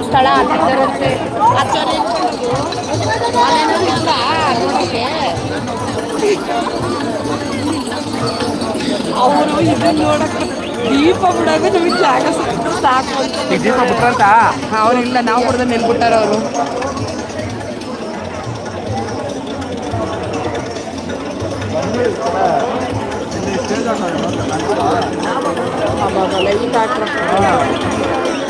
ಸ್ಥಳ ಆಗಿದ್ದರಂತೆ ಆಚಾರ್ಯ ಇಲ್ಲ ಅವರು ಇದನ್ನ ನೋಡಕ್ಕೆ ದೀಪ ಬಿಡೋದು ನಮಗೆ ಜಾಗ ಸಾಕು ಅಂತ. ದೀಪ ಬಿಟ್ರಂತ? ಅವ್ರಿಲ್ಲ ನಾವು ಬಿಡ್ದ ನೆನ್ಬಿಟ್ಟಾರ ಅವರು. ಈ ಡಾಕ್ಟ್ರ್ ಆಗದೇ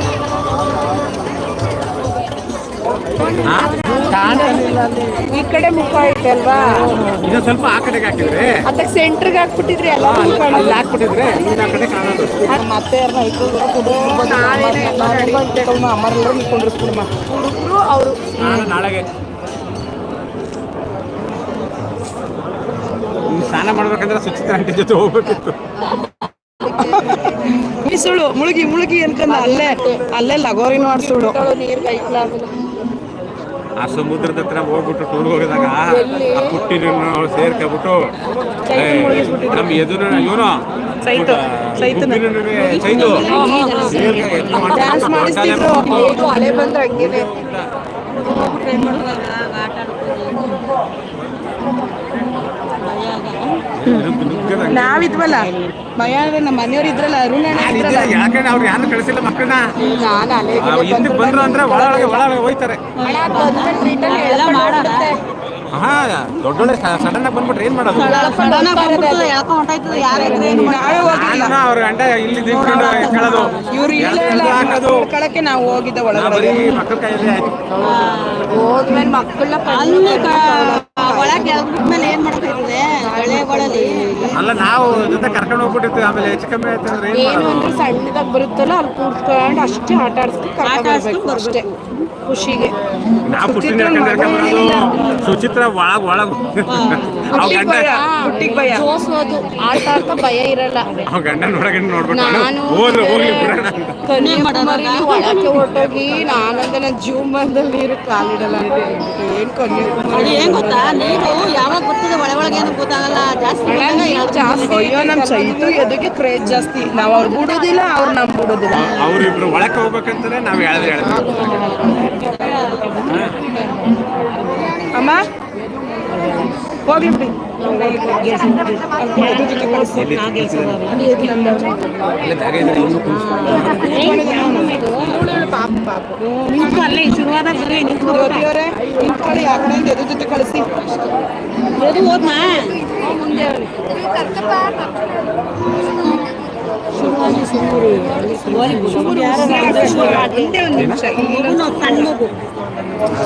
ಈ ಕಡೆ ಮುಖ ಐತೆ ಅಲ್ವಾ ಇದು ಸ್ವಲ್ಪ ಆ ಕಡೆಗೆ ಹಾಕಿದ್ರೆ ಅದಕ್ಕೆ ಸೆಂಟ್ರಿಗೆ ಹಾಕ್ಬಿಟ್ಟಿದ್ರಿ ಎಲ್ಲ ಅಲ್ಲಿ ಹಾಕ್ಬಿಟ್ಟಿದ್ರೆ ಆ ಕಡೆ ಕಾಣೋದು ಮತ್ತೆ ಅಮ್ಮರೆಲ್ಲರೂ ನಿಂತ್ಕೊಂಡಿರ್ಸ್ಬಿಡಮ್ಮ ಹುಡುಗರು ಅವರು ನಾಳೆ ನಾಳೆಗೆ ನೀನ್ ಸ್ನಾನ ಮಾಡ್ಬೇಕಂದ್ರೆ ಸುಚಿತ ಆಂಟಿ ಜೊತೆ ಹೋಗ್ಬೇಕಿತ್ತು ಸುಳು ಮುಳುಗಿ ಮುಳುಗಿ ಅನ್ಕೊಂಡ ಅಲ್ಲೇ ಅಲ್ಲೇ ಲಗೋರಿನ ಮಾಡ್ಸುಳು ನೀರು ಕೈಲಾಗಲ್ಲ ಆ ಸಮುದ್ರದ ಹತ್ರ ಹೋಗ್ಬಿಟ್ಟು ಟೂರ್ ಹೋಗಿದಾಗ ಆ ಪುಟ್ಟಿನ ಸೇರ್ಕೊಬಿಟ್ಟು ನಮ್ ನಮ್ಮ ಎದುರು ಇವನು. ಚೈತು. ನಾವಿದ್ವಲ್ಲ. ಮಯಾರ ನಮ್ಮ ಮನೆಯವ್ರು ಇದ್ರಲ್ಲ ಅರುಣ ಯಾಕಂದ್ರೆ ಅವ್ರು ಯಾರು ಕಳಿಸಿಲ್ಲ ಮಕ್ಕಳನ್ನ? ಹಿಂದಕ್ಕೆ ಬಂದ್ರು ಅಂದ್ರೆ ಒಳಗೆ ಒಳಗೆ ಹೋಯ್ತಾರೆ. ಹಾ ದೊಡ್ಡೊಳ್ಳೆ ಸಡನ್ ಆಗಿ ಬಂದ್ಬಿಟ್ರೆ ಏನ್ ಮಾಡೋದು? ಅವ್ರ ಗಂಡ ಇಲ್ಲಿ ನಿಂತ್ಕೊಂಡು ಇವ್ರು ಹಾಕೋದು? ಕಳಕ್ಕೆ ನಾವು ಹೋಗಿದ್ದ ಒಳಗಡೆ. ಮಕ್ಕಳ ಕೈಯಲ್ಲಿ ಹೋದ್ಮೇಲೆ ಮಕ್ಕಳನ್ನ ಅಲ್ಲಿ ಒಳಗೆ ಮೇಲೆ ಏನ್ ಹಳೆಗಳಲ್ಲಿ ಅಲ್ಲ ನಾವು ಜೊತೆ ಕರ್ಕೊಂಡು ಹೋಗ್ಬಿಟ್ಟಿರ್ತೀವಿ. ಆಮೇಲೆ ಹೆಚ್ಚು ಕಮ್ಮಿ ಆಯ್ತು ಅಂದ್ರೆ ಏನ್ ಏನು ಮಾಡೋದು? ಅಂದ್ರೆ ಸಣ್ಣದಾಗ ಬರುತ್ತಲ್ಲ ಅಲ್ಲಿ ಕೂತ್ಕೊಂಡು ಅಷ್ಟೇ ಆಟ ಆಡಿಸ್ಕೊಂಡು ಅಷ್ಟೇ ಖುಷಿಗೆ. ನಾವು ಪುಟ್ಟಿನ ಹೇಳ್ಕೊಂಡು ಹೇಳ್ಕೊಂಡ್ ಬರೋದು ಸುಚಿತ್ರ ಒಳಗ್ ಒಳಗ್. ಅವ್ ಹುಟ್ಟಿಗ್ ಗಂಡ ಭಯ ಹುಟ್ಟಿಗ್ ಭಯ. ಜೋಸ್ಬೋದು ಆಟ ಆಡ್ತಾ ಭಯ ಇರಲ್ಲ. ಅವ್ ಗಂಡ ನೋಡಗಂಡು ನೋಡ್ಬಿಟ್ಟು ನಾನು ಹೋದ್ರೆ ಹೋಗ್ಲಿ. ಒಳಕ್ಕೆ ಹೊರಟೋಗಿ ನಾನಂದ ನನ್ನ ಜೀವಮಾನದಲ್ಲಿ ನೀರು ಕಾಲಿಡಲ್ಲ. ಏನ್ ಕನ್ಯಾಕುಮಾರಿ ಅದು ಏನ್ ಗೊತ್ತಾ? ನೀರು ಯಾವಾಗ ಬರ್ತದೆ ಒಳ ಒಳಗೆ ಏನು ಗೊತ್ತಾಗಲ್ಲ. ಜಾಸ್ತಿ ಜಾಸ್ತಿ ಅಯ್ಯೋ ನಮ್ ಚೈತು ಎದಕ್ಕೆ ಕ್ರೇಜ್ ಜಾಸ್ತಿ? ನಾವು ಅವ್ರು ಬಿಡೋದಿಲ್ಲ ಅವ್ರು ನಮ್ಮ ಬಿಡೋದಿಲ್ಲ. ಅವ್ರಿಬ್ರು ಒಳಕ್ಕೆ ಹೋಗ್ಬೇಕಂತಾನೆ ನಾವ್ ಹೇಳಿದ್ರೆ ಹೇಳಿದ್ವಿ ಅಮ್ಮ? ಹೋಗ್ಲಿ ಬಿಡಿ. ಅದು ಜೊತೆ ಕಳಿಸಿ. ಅಲ್ಲೇ ಜಾಗ ಇದೆ ಇನ್ನು ಕೂರ್ಸ್ಕೊಂಡು. ಇವಳು ಪಾಪ ಪಾಪ ನಿಂತು ಅಲ್ಲೇ ಶುರುವಾದಾಗ ಬರೀ ನಿಂತು ಜ್ಯೋತಿಯವರೇ ನಿಂತ್ಕೊಳ್ಳಿ ಆ ಕಡೆಯಿಂದ ಎದು ಜೊತೆ ಕಳಿಸಿ ಎದು ಹೋದ್ನಾ ಒಂದೇ ಒಂದು ನಿಮಿಷ ಸಣ್ಣ ಮಗು